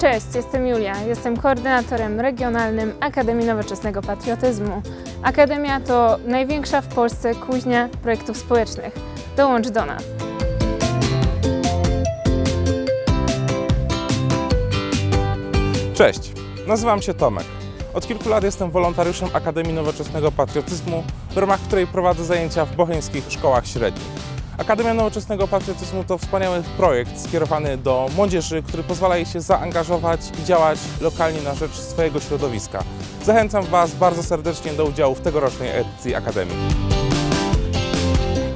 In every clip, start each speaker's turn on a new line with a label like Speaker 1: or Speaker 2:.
Speaker 1: Cześć, jestem Julia. Jestem koordynatorem regionalnym Akademii Nowoczesnego Patriotyzmu. Akademia to największa w Polsce kuźnia projektów społecznych. Dołącz do nas.
Speaker 2: Cześć, nazywam się Tomek. Od kilku lat jestem wolontariuszem Akademii Nowoczesnego Patriotyzmu, w ramach której prowadzę zajęcia w bocheńskich szkołach średnich. Akademia Nowoczesnego Patriotyzmu to wspaniały projekt skierowany do młodzieży, który pozwala jej się zaangażować i działać lokalnie na rzecz swojego środowiska. Zachęcam Was bardzo serdecznie do udziału w tegorocznej edycji Akademii.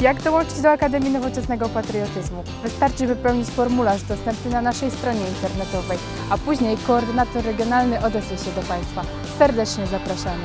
Speaker 3: Jak dołączyć do Akademii Nowoczesnego Patriotyzmu? Wystarczy wypełnić formularz dostępny na naszej stronie internetowej, a później koordynator regionalny odezwie się do Państwa. Serdecznie zapraszamy.